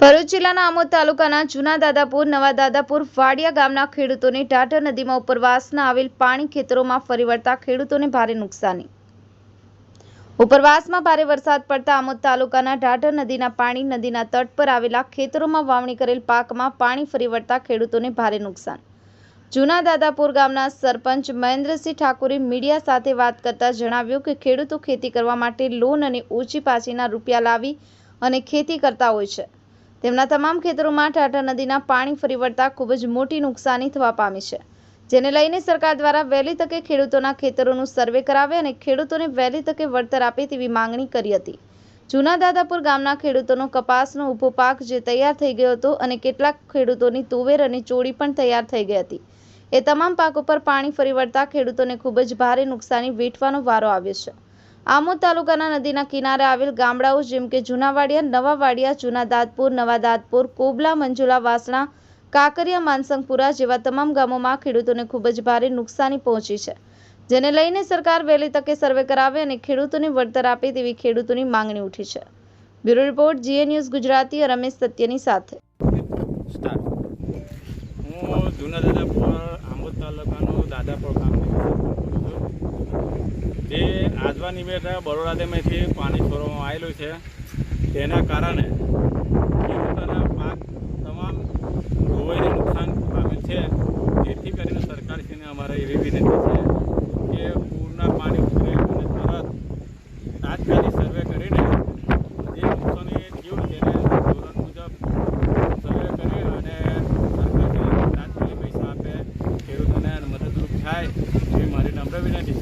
ભરૂચ જિલ્લાના આમોદ તાલુકાના જૂના દાદાપુર, નવા દાદાપુર, વાડિયા ગામના ખેડૂતોને ટાટર નદીમાં ઉપરવાસના આવેલ પાણી ખેતરોમાં ફરી વળતા ખેડૂતોને ભારે નુકસાની. ઉપરવાસમાં ભારે વરસાદ પડતા આમોદ તાલુકાના ઢાઢર નદીના પાણી નદીના તટ પર આવેલા ખેતરોમાં વાવણી કરેલ પાકમાં પાણી ફરી વળતા ખેડૂતોને ભારે નુકસાન. જૂના દાદાપુર ગામના સરપંચ મહેન્દ્રસિંહ ઠાકુરે મીડિયા સાથે વાત કરતા જણાવ્યું કે ખેડૂતો ખેતી કરવા માટે લોન અને ઓછી પાછીના રૂપિયા લાવી અને ખેતી કરતા હોય છે. તેમના તમામ ખેતરોમાં ટાટા નદીના પાણી ફરી વળતા ખૂબ જ મોટી નુકસાની થવા પામી છે. જેને લઈને સરકાર દ્વારા વહેલી તકે ખેડૂતોના ખેતરોનું સર્વે કરાવે અને ખેડૂતોને વહેલી તકે વળતર આપે તેવી માંગણી કરી હતી. જૂના દાદાપુર ગામના ખેડૂતોનો કપાસનો ઊભો પાક જે તૈયાર થઈ ગયો હતો અને કેટલાક ખેડૂતોની તુવેર અને ચોળી પણ તૈયાર થઈ ગઈ હતી. એ તમામ પાકો પર પાણી ફરી વળતા ખેડૂતોને ખૂબ જ ભારે નુકસાની વેઠવાનો વારો આવ્યો છે. આમોદ તાલુકાના નદીના કિનારે આવેલ ગામડાઓ જેમ કે જૂનાવાડિયા, નવાવાડિયા જૂના દાદપુર કોબલા, મંજુલા, વાસણા, કાકરિયા, માનસંગપુરા જેવા તમામ ગામોમાં ખેડૂતોને ખૂબ જ ભારે નુકસાની પહોંચી છે. જેને લઈને સરકાર વહેલી તકે સર્વે કરાવે અને ખેડૂતોને વળતર આપે તેવી ખેડૂતોની માંગણી ઉઠી છે. બ્યુરો રિપોર્ટ, જીએ ન્યૂઝ ગુજરાતી રમેશ સત્યની સાથે. દાદાપુર ગામ આજવા નિમિત્તે બરોડાદેમાંથી પાણી છોડવામાં આવેલું છે. તેના કારણે ખેડૂતોના પાક તમામ ધોવાઈને નુકસાન પામેલ છે. જેથી કરીને સરકારશ્રીને અમારે એવી વિનંતી છે કે પૂરના પાણી ઉતરે અને તરત તાત્કાલિક સર્વે કરીને જે નુકસાની થયું તેને ધોરણ મુજબ સર્વે કરી અને સરકારને તાત્કાલિક પૈસા આપે, ખેડૂતોને મદદરૂપ થાય, એવી મારી નમ્ર વિનંતી